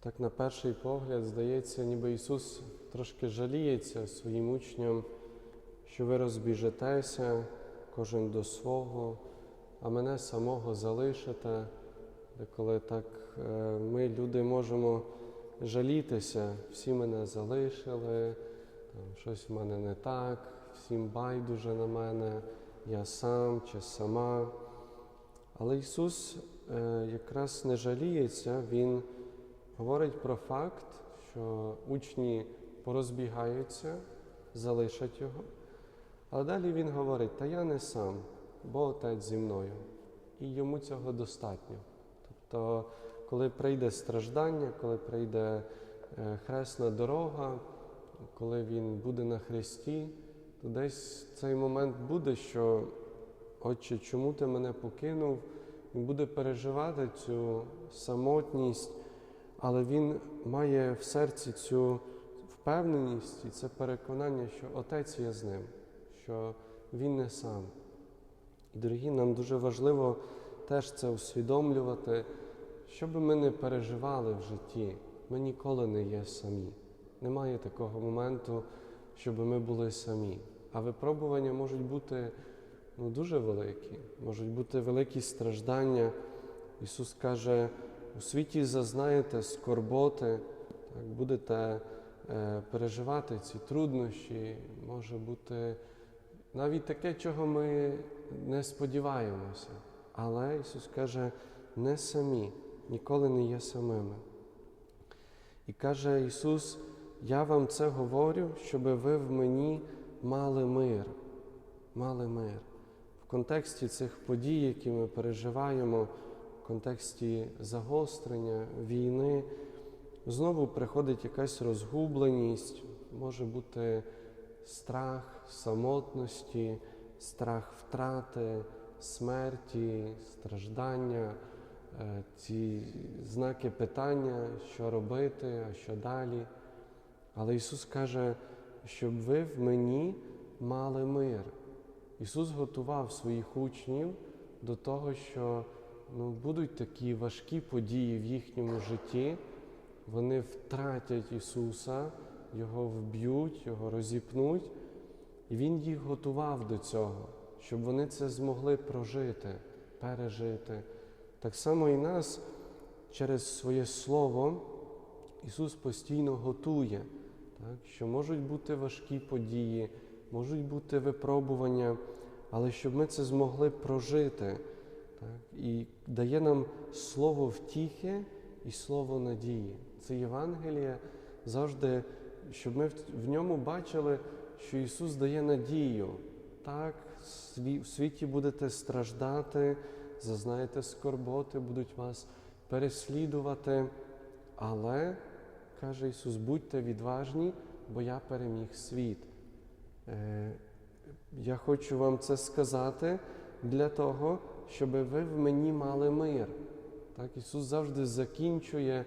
Так, на перший погляд, здається, ніби Ісус трошки жаліється своїм учням, що ви розбіжетеся, кожен до свого, а мене самого залишите. Коли так е, ми, люди, можемо жалітися, всі мене залишили, там, щось в мене не так, всім байдуже на мене, я сам чи сама. Але Ісус е, якраз не жаліється, Він говорить про факт, що учні порозбігаються, залишать його. Але далі Він говорить, та я не сам, бо Отець зі мною. І йому цього достатньо. Тобто, коли прийде страждання, коли прийде е, хресна дорога, коли Він буде на хресті, то десь цей момент буде, що Отче, чому ти мене покинув? Він буде переживати цю самотність, але він має в серці цю впевненість і це переконання, що Отець є з ним, що Він не сам. І, дорогі, нам дуже важливо теж це усвідомлювати, що би ми не переживали в житті, ми ніколи не є самі. Немає такого моменту, щоб ми були самі. А випробування можуть бути ну, дуже великі, можуть бути великі страждання. Ісус каже, у світі зазнаєте скорботи, так, будете е, переживати ці труднощі, може бути навіть таке, чого ми не сподіваємося. Але Ісус каже, не самі, ніколи не є самими. І каже Ісус, я вам це говорю, щоб ви в мені мали мир, мали мир. В контексті цих подій, які ми переживаємо, контексті загострення, війни, знову приходить якась розгубленість, може бути страх самотності, страх втрати, смерті, страждання, е, ці знаки питання, що робити, а що далі. Але Ісус каже, щоб ви в мені мали мир. Ісус готував своїх учнів до того, що ну, будуть такі важкі події в їхньому житті, вони втратять Ісуса, Його вб'ють, Його розіпнуть. І Він їх готував до цього, щоб вони це змогли прожити, пережити. Так само і нас через своє Слово Ісус постійно готує, так, що можуть бути важкі події, можуть бути випробування, але щоб ми це змогли прожити. Так, І дає нам слово втіхи і слово надії. Це Євангеліє завжди, щоб ми в ньому бачили, що Ісус дає надію. Так, в світі будете страждати, зазнаєте скорботи, будуть вас переслідувати. Але, каже Ісус, будьте відважні, бо я переміг світ. Е, Я хочу вам це сказати для того, щоб ви в мені мали мир. Так, Ісус завжди закінчує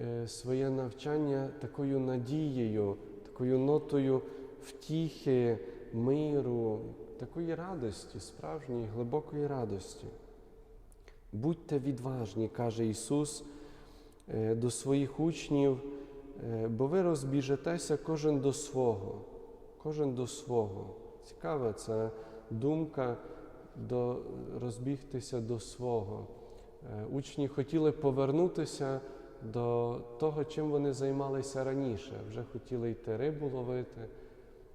е, своє навчання такою надією, такою нотою втіхи, миру, такої радості, справжньої, глибокої радості. Будьте відважні, каже Ісус е, до своїх учнів, е, бо ви розбіжетеся кожен до свого, кожен до свого. Цікава ця думка до, розбігтися до свого. Е, Учні хотіли повернутися до того, чим вони займалися раніше. Вже хотіли йти рибу ловити,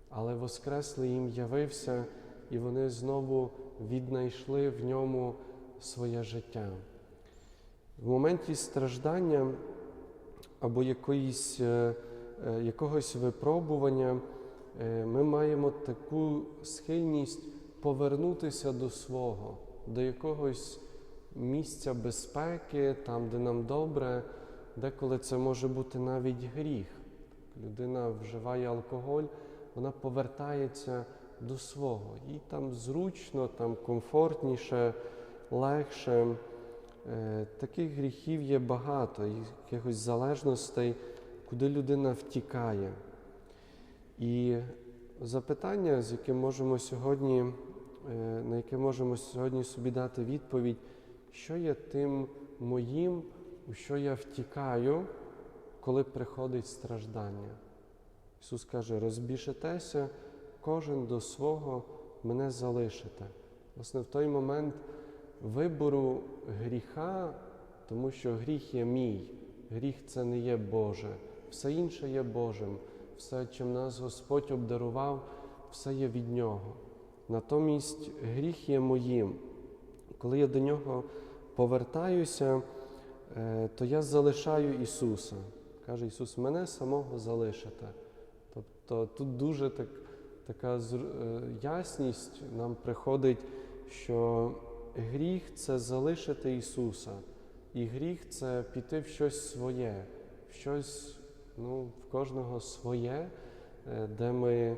але Воскреслий їм явився, і вони знову віднайшли в ньому своє життя. В моменті страждання або якоїсь, е, е, якогось випробування ми маємо таку схильність повернутися до свого, до якогось місця безпеки, там, де нам добре, деколи це може бути навіть гріх. Людина вживає алкоголь, вона повертається до свого. Їй там зручно, там комфортніше, легше. Е, Таких гріхів є багато, якихось залежностей, куди людина втікає. І запитання, з яким можемо сьогодні, на яке можемо сьогодні собі дати відповідь, що є тим моїм, у що я втікаю, коли приходить страждання. Ісус каже: розбіжетеся, кожен до свого мене залишите. Власне, в той момент вибору гріха, тому що гріх є мій, гріх це не є Боже, все інше є Божим, все, чим нас Господь обдарував, все є від Нього. Натомість гріх є моїм. Коли я до нього повертаюся, е, то я залишаю Ісуса. Каже Ісус, мене самого залишите. Тобто тут дуже так, така е, ясність нам приходить, що гріх це залишити Ісуса, і гріх це піти в щось своє, в щось ну, в кожного своє, е, де ми.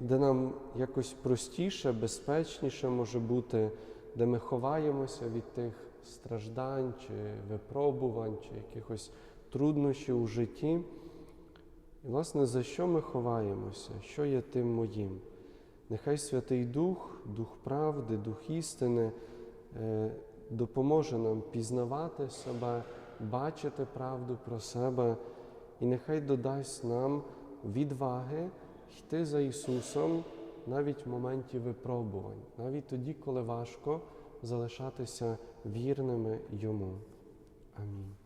Де нам якось простіше, безпечніше може бути, де ми ховаємося від тих страждань чи випробувань, чи якихось труднощів у житті. І, власне, за що ми ховаємося? Що є тим моїм? Нехай Святий Дух, Дух правди, Дух істини е, допоможе нам пізнавати себе, бачити правду про себе, і нехай додасть нам відваги йти за Ісусом навіть в моменті випробувань, навіть тоді, коли важко залишатися вірними Йому. Амінь.